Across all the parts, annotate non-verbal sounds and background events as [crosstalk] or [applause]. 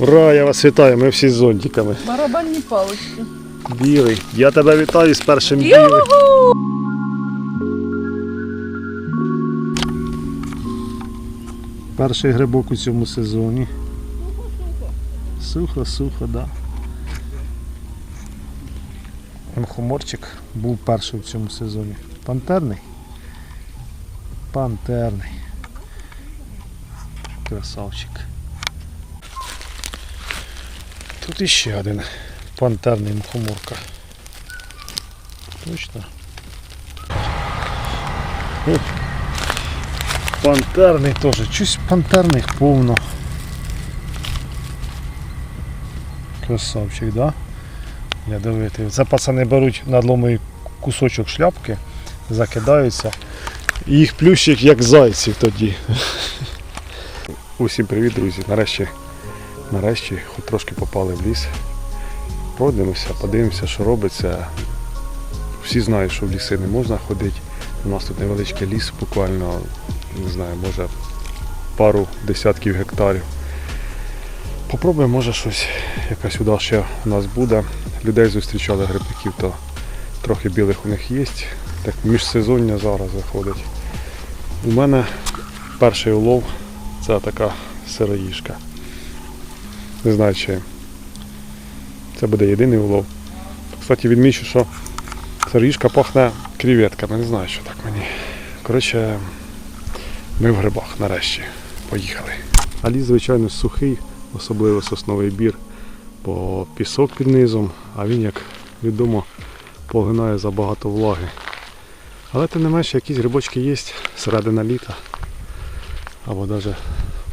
Ура, я вас вітаю, ми всі з зонтиками. Барабанні палички. Білий. Я тебе вітаю з першим білим. Перший грибок у цьому сезоні. Сухо, сухо, да. Мухоморчик був перший в цьому сезоні. Пантерний? Пантерний. Красавчик. Тут іще один пантерний мухоморка. Точно. О, пантерний теж. Чусь пантерних повно. Красавчик, да? Ядовитий. Це пацани беруть надломий кусочок шляпки, закидаються. Їх плющить як зайців тоді. [laughs] Усім привіт, друзі. Нарешті, нарешті хоч трошки попали в ліс. Пройдемося, подивимося, що робиться. Всі знають, що в ліси не можна ходити. У нас тут невеличкий ліс, буквально, не знаю, може пару десятків гектарів. Попробуємо, може щось, якась удача у нас буде. Людей зустрічали грибників, то трохи білих у них є. Так міжсезоння зараз виходить. У мене перший улов це така сироїжка. Не знаю, чи це буде єдиний улов. Кстати, відмічу, що сироїжка пахне креветками. Не знаю, що так мені. Коротше, ми в грибах нарешті. Поїхали. А ліс, звичайно, сухий, особливо сосновий бір, бо пісок під низом, а він, як відомо, поглинає забагато влаги. Але тим не менше якісь грибочки є середина літа. Або навіть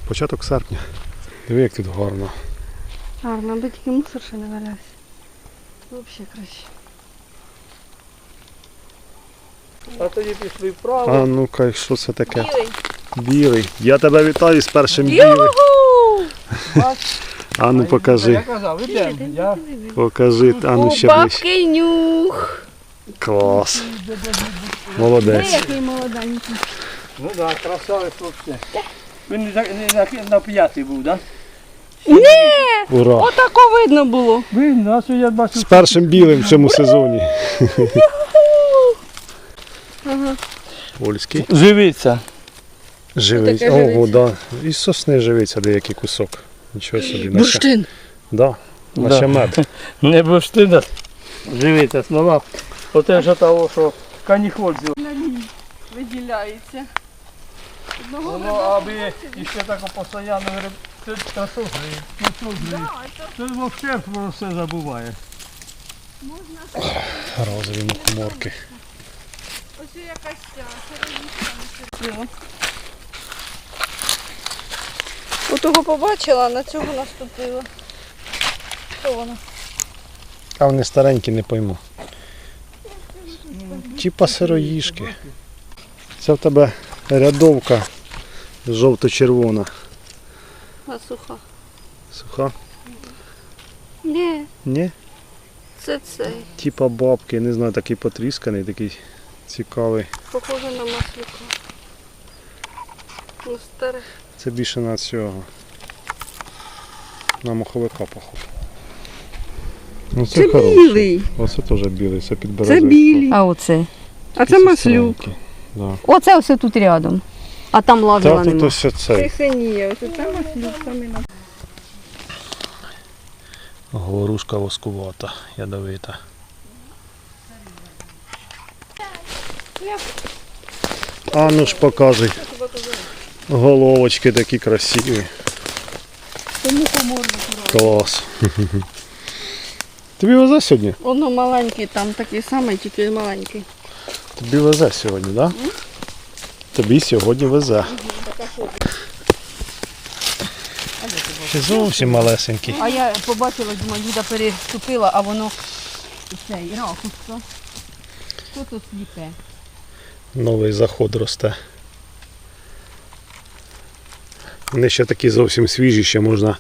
початок серпня. Диви, як тут гарно. Гарно, аби тільки мусор ще не валявся. Взагалі краще. А тоді пішли А ну-ка, що це таке? Білий. Білий. Я тебе вітаю з першим білим. Бач, А ну Я покажи. казав, ідемо. Я Покажи, а ну ще ближче. бабки нюх. Клас. Диви, Молодець. який молоденький. ну так, красавець хлопці. Він не, за- не на, на п'ятий був, так? Ура. Отако видно було. Він, нас я бачу. З першим білим в цьому сезоні. Ага. Польський. Живиться. Живий. таке Ого, живиться? да. Із сосни живиться деякий кусок. Нічого собі. Наче, Бурштин. да. Наче Да. мед. [laughs] Не бурштина. Живиться, слова. Оте ж того, що каніхоль. Виділяється. Одного Воно, аби іще так постійно. Це та що гриб? Ну що гриб? Це взагалі про все забуває. Розові мухоморки. Ось якась ця середньо. Отого побачила, а на цього наступила. Що вона? А вони старенькі, не пойму. Типа сироїшки. Це в тебе рядовка жовто-червона. А суха. Суха? Ні, Ні? це цей. Типа бабки, не знаю, такий потрісканий, такий цікавий. Похоже на маслюка. Ну, старе. Це більше на цього. На маховика похоже. Ну, Це хороший. білий. Оце теж білий, це Це підберезовий. білий. А оце. А це маслюк. Да. Оце все тут рядом. А там Та лазила тут ось цей. синіє, ось це маслюк саме на. Говорушка воскувата, ядовита. А ну ж показуй. Головочки такі красиві. Тому коморно. Клас. Тобі везе сьогодні? Воно маленький, там такий самий, тільки маленький. Тобі везе сьогодні, так? Да? Тобі сьогодні везе. Ще зовсім малесенький. А я побачила, думаю, Люда переступила, а воно цей ракушка. Що тут сліпе? Новий заход росте. Вони ще такі зовсім свіжі, ще можна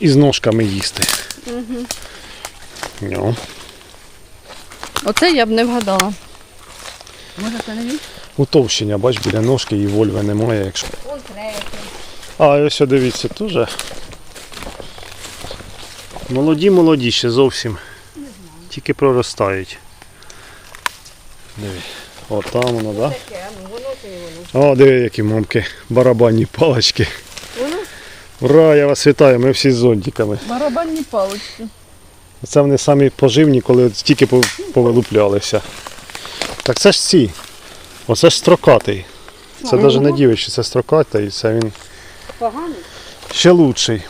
із ножками їсти. Ну, Оце я б не вгадала. Може це утовщення, бач, біля ножки і вольви немає. Якщо... Третій. А, і ось дивіться, теж Молоді, молоді ще зовсім. Тільки проростають. Диви. О, там воно, так? Да? Таке, ну воно це і воно. О, диви, які мамки. Барабанні палички. Воно Ура, я вас вітаю, ми всі з зонтиками. барабанні палички. Це вони самі поживні, коли от тільки повилуплялися. Так це ж ці. Оце ж строкатий. Це навіть не дівичий, це строкатий, це він Поганий? ще лучший.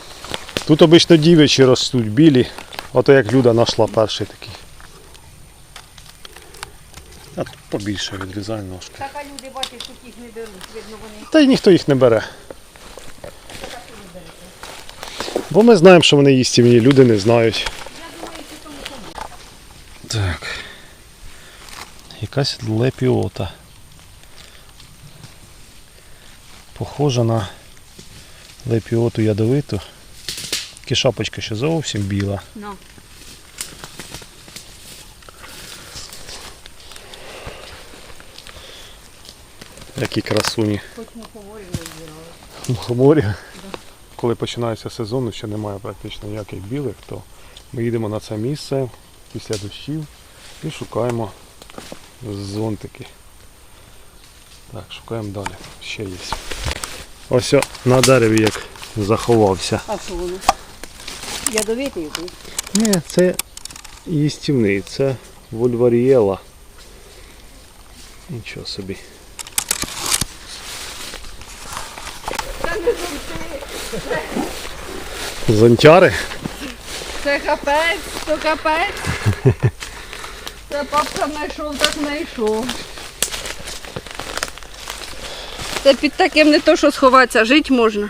Тут обично дівичі ростуть білі, ото як Люда знайшла перший такий. А тут побільше відрізай ножки. Так, а люди бачать, тут їх не беруть. Видно, вони Та й ніхто їх не бере. Бо ми знаємо, що вони їстівні, люди не знають. Так. Якась лепіота. Похожа на лепіоту ядовиту. Тільки шапочка ще зовсім біла. Ну. Які красуні. хоч мухоморів не збирали. Мухоморі. Коли починається сезон, ще немає практично ніяких білих, то ми їдемо на це місце після дощів і шукаємо зонтики. Так, шукаємо далі. Ще є. Ось о, на дереві як заховався. А що воно? Ядовитий якийсь. Ні, це їстівний, це вольварієла. Нічого собі. Зонтяри? Це капець, то капець. [laughs] Це папка знайшов, так знайшов. Це під таким не то, що сховатися, жити можна.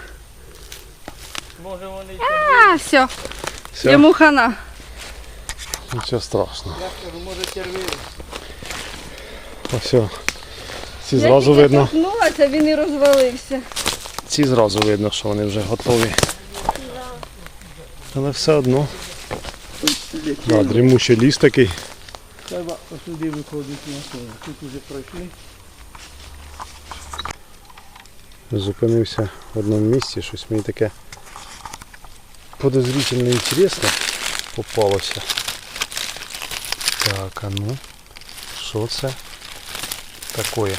Може вони й А, все, Все, йому хана. нічого страшного. я скажу, може червиві. Ось. о. Ці зразу видно. торкнулася, він і розвалився. Ці зразу видно, що вони вже готові. Але все одно. Да, дрімучий ліс такий. Треба сюди виходити на сон. Тут уже пройшли. Зупинився в одному місці, щось мені таке подозрительно інтересно попалося. Так, а ну, що це таке?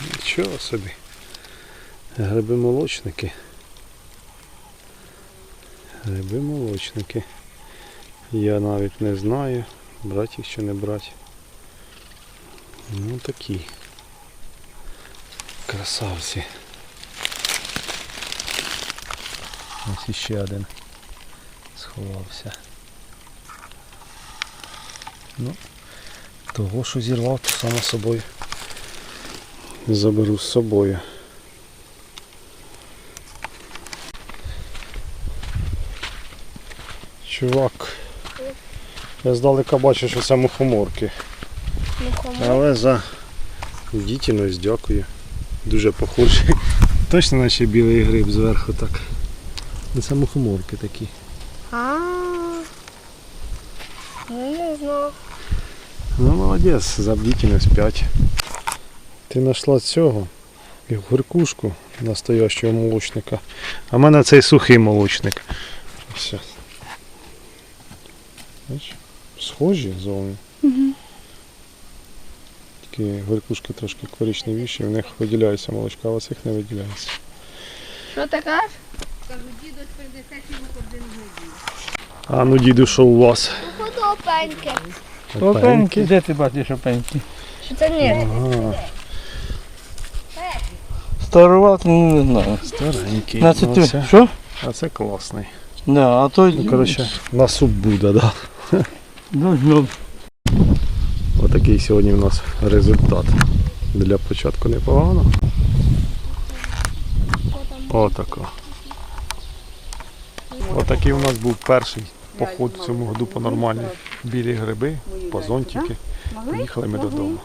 Нічого собі. Гриби молочники. Гриби молочники. Я навіть не знаю, брати їх чи не брати. Ну такі. Красавці. Ось іще один сховався. Ну, того, що зірвав, то само собою заберу з собою. Чувак, я здалека бачу, що це мухоморки. Але за дітільність дякую. Дуже похожий. Точно наче білий гриб зверху так. Ну, Це мухоморки такі. А, я не знав. Ну молодець, за бдительність 5. Ти знайшла цього і гуркушку настоящого молочника. А в мене цей сухий молочник. Все. Бачиш? Схожі зовні. Угу. Тільки горькушки трошки коричневіші, в них виділяється молочка, а у цих не виділяється. Що ти кажеш? Кажу, дідусь принесе йому один грибів. А ну діду, що у вас? Подопеньки. Опеньки. Де ти бачиш опеньки? Що це ні? Ага, Старувати ну, не знаю. старенький. На це Ну, ти. це- Що? А це класний. Да, а то Ну, коротше, на суп буде, да. Ну, ну, Отакий сьогодні у нас результат. Для початку непогано. Отако. Отакий у нас був перший поход в цьому году по нормальній. білі гриби, по зонтики. Їхали ми додому.